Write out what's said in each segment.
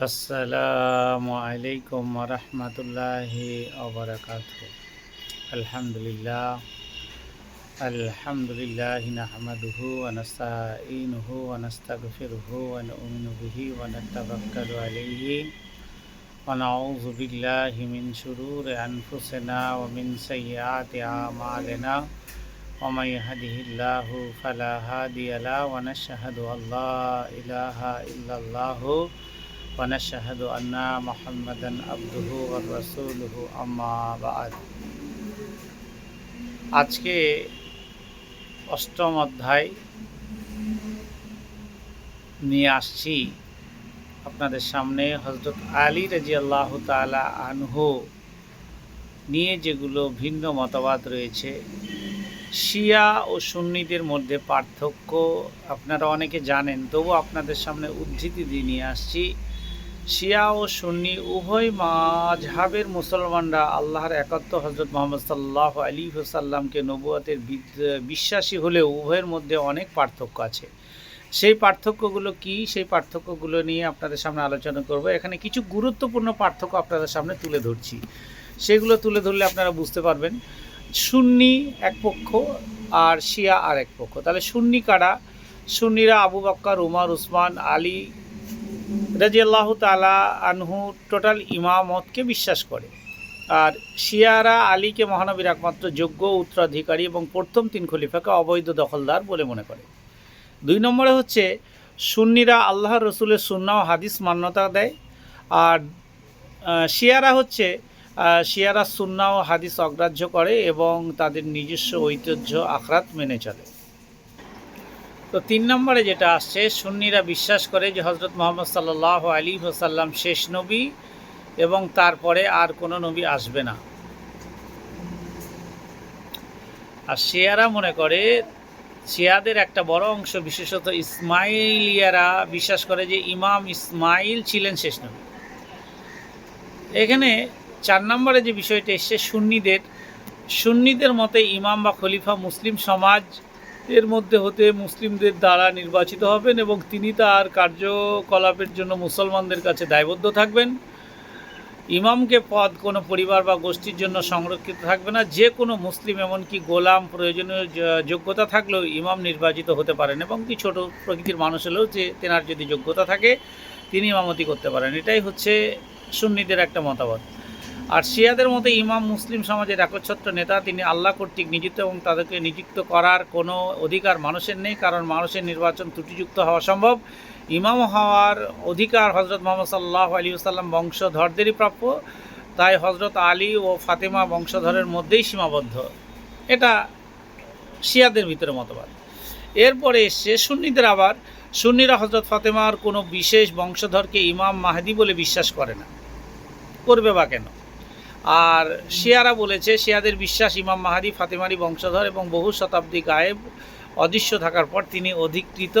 আসসালামু আলাইকুম রহমতুল্লাহি ওবরাকাত আলহামদুলিল্লাহ আলহামদুলিল্লাহ নাহমাদুহু ওয়ানাস্তাঈনুহু ওয়ানাস্তাগফিরুহু ওয়া নু'মিনু বিহি ওয়া নাতাওয়াক্কালু আলাইহি ওয়া নাউযু বিল্লাহি মিন শুরুরি আনফুসিনা ওয়া মিন সাইয়্যাতি আ'মালিনা ومن يهده الله فلا هادي له ونشهد أن لا إله إلا الله ونشهد أن محمدا عبده ورسوله أما بعد আজকে অষ্টম অধ্যায় নিয়ে আসছি আপনাদের সামনে হজরত আলী রাজি আল্লাহ তালা আনহু নিয়ে যেগুলো ভিন্ন মতবাদ রয়েছে শিয়া ও সুন্নিদের মধ্যে পার্থক্য আপনারা অনেকে জানেন তবু আপনাদের সামনে উদ্ধৃতি দিয়ে নিয়ে আসছি শিয়া ও সুন্নি উভয় মাঝহাবের মুসলমানরা আল্লাহর একাত্ম হজরত মোহাম্মদ সাল্লাহ আলী সাল্লামকে নবুয়াতের বিশ্বাসী হলেও উভয়ের মধ্যে অনেক পার্থক্য আছে। সেই পার্থক্যগুলো কি? সেই পার্থক্যগুলো নিয়ে আপনাদের সামনে আলোচনা করব। এখানে কিছু গুরুত্বপূর্ণ পার্থক্য আপনাদের সামনে তুলে ধরছি। সেগুলো তুলে ধরলে আপনারা বুঝতে পারবেন, সুন্নি এক পক্ষ আর শিয়া আর এক পক্ষ। তাহলে সুন্নি কারা? সুন্নিরা আবু বাক্কার, উমার, উসমান, আলী রাজিয়াল্লাহ তালা আনহু টোটাল ইমামতকে বিশ্বাস করে। আর শিয়ারা, আলীকে মহানবীর একমাত্র যোগ্য উত্তরাধিকারী এবং প্রথম তিন খলিফাকে অবৈধ দখলদার বলে মনে করে। দুই নম্বরে হচ্ছে, সুন্নিরা আল্লাহ রসুলের সুন্না ও হাদিস মান্যতা দেয়। আর শিয়ারা হচ্ছে শিয়ারা সুন্না ও হাদিস অগ্রাহ্য করে এবং তাদের নিজস্ব ঐতিহ্য, আখরাত মেনে চলে। তো তিন নম্বরে যেটা আসছে, সুন্নিরা বিশ্বাস করে যে হজরত মোহাম্মদ সাল্লাহ আলী হোসাল্লাম শেষ নবী এবং তারপরে আর কোনো নবী আসবে না। আর শিয়ারা মনে করে, শিয়াদের একটা বড় অংশ বিশেষত ইসমাইলিয়ারা বিশ্বাস করে যে ইমাম ইসমাইল ছিলেন শেষ নবী। এখানে চার নম্বরে যে বিষয়টা এসছে, সুন্নিদের সুন্নিদের মতে ইমাম বা খলিফা মুসলিম সমাজ এর মধ্যে হতে মুসলিমদের দ্বারা নির্বাচিত হবেন এবং তিনি তার কার্যকলাপের জন্য মুসলমানদের কাছে দায়বদ্ধ থাকবেন। ইমামকে পদ কোনো পরিবার বা গোষ্ঠীর জন্য সংরক্ষিত থাকবে না। যে কোনো মুসলিম, এমনকি গোলাম, প্রয়োজনীয় যোগ্যতা থাকলেও ইমাম নির্বাচিত হতে পারেন এবং কি ছোট প্রকৃতির মানুষ হলেও যে তেনার যদি যোগ্যতা থাকে, তিনি ইমামতি করতে পারেন। এটাই হচ্ছে সুন্নিদের একটা মতামত। আর শিয়াদের মতে ইমাম মুসলিম সমাজের একচ্ছত্র নেতা, তিনি আল্লাহ কর্তৃক নিযুক্ত এবং তাদেরকে নিযুক্ত করার কোনো অধিকার মানুষের নেই, কারণ মানুষের নির্বাচন ত্রুটিযুক্ত হওয়া সম্ভব। ইমাম হওয়ার অধিকার হজরত মোহাম্মদ সাল্লাহ আলী সাল্লাম বংশধরদেরই প্রাপ্য, তাই হজরত আলী ও ফাতেমা বংশধরের মধ্যেই সীমাবদ্ধ। এটা শিয়াদের ভিতরে মতবাদ। এরপরে এসছে সুন্নিদের আবার। সুন্নিরা হজরত ফাতেমার কোনো বিশেষ বংশধরকে ইমাম মাহাদি বলে বিশ্বাস করে না। করবে বা কেন? আর শিয়ারা বলেছে, শিয়াদের বিশ্বাস ইমাম মাহাদি ফাতেমারি বংশধর এবং বহু শতাব্দী গায়েব, অদৃশ্য থাকার পর তিনি অধিকৃত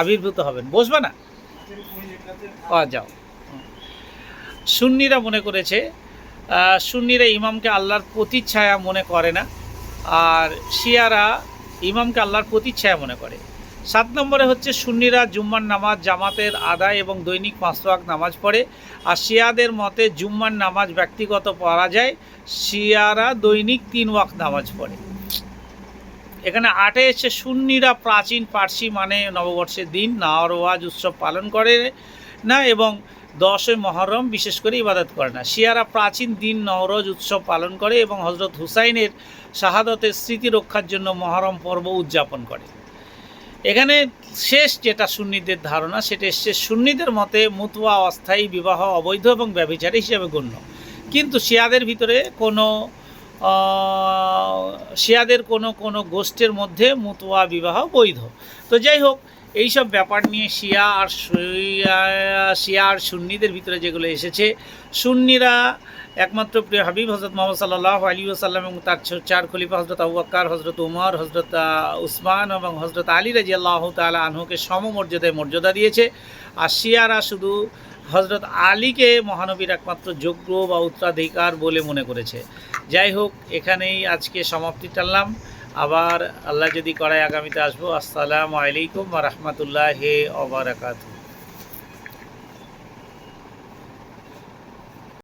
আবির্ভূত হবেন। বসবে না? যাও। সুন্নিরা মনে করেছে সুন্নিরা ইমামকে আল্লাহর প্রতিচ্ছায়া মনে করে না, আর শিয়ারা ইমামকে আল্লাহর প্রতিচ্ছায়া মনে করে। সাত নম্বরে হচ্ছে সুন্নিরা জুম্মার নামাজ, জামাতের আদায় এবং দৈনিক পাঁচ নামাজ পড়ে। আর শিয়াদের মতে জুম্মার নামাজ ব্যক্তিগত পড়া যায়, শিয়ারা দৈনিক তিন ওয়াক নামাজ পড়ে। এখানে আটে এসে সুন্নিরা প্রাচীন পার্সি মানে নববর্ষের দিন নাওয়াজ উৎসব পালন করে না এবং দশই মহরম বিশেষ করে ইবাদত করে না। শিয়ারা প্রাচীন দিন, নওরোজ উৎসব পালন করে এবং হজরত হুসাইনের শাহাদতের স্মৃতি রক্ষার জন্য মহরম পর্ব উদযাপন করে। এখানে শেষ যেটা সুন্নিদের ধারণা, সেটা এসছে সুন্নিদের মতে মুতুয়া অস্থায়ী বিবাহ অবৈধ এবং ব্যবচারী হিসেবে গণ্য। কিন্তু শিয়াদের ভিতরে কোনো শিয়াদের কোনো কোনো গোষ্ঠের মধ্যে মুতুয়া বিবাহ বৈধ। তো যাই হোক, এইসব ব্যাপার নিয়ে শিয়া আর শিয়া আর সুন্নিদের ভিতরে যেগুলো এসেছে, সুন্নিরা একমাত্র প্রিয় হাবিব হজরত মোহাম্মদ সাল্লাহ আলী আসাল্লাম এবং তার চার খলিফা হজরত আবু আক্কার হজরত উমর হজরত উসমান এবং হজরত আলী রাজি আল্লাহ তালা আনহুকে সমমর্যাদায় মর্যাদা দিয়েছে। আর শিয়ারা শুধু হজরত আলীকে মহানবীর একমাত্র যোগ্য বা উত্তরাধিকার বলে মনে করেছে। যাই হোক, এখানেই আজকে সমাপ্তি টানলাম। আবার আল্লাহ যদি করায় আগামীতে আসব। আসসালামু আলাইকুম রহমতুল্লাহ হে অবরাকাতু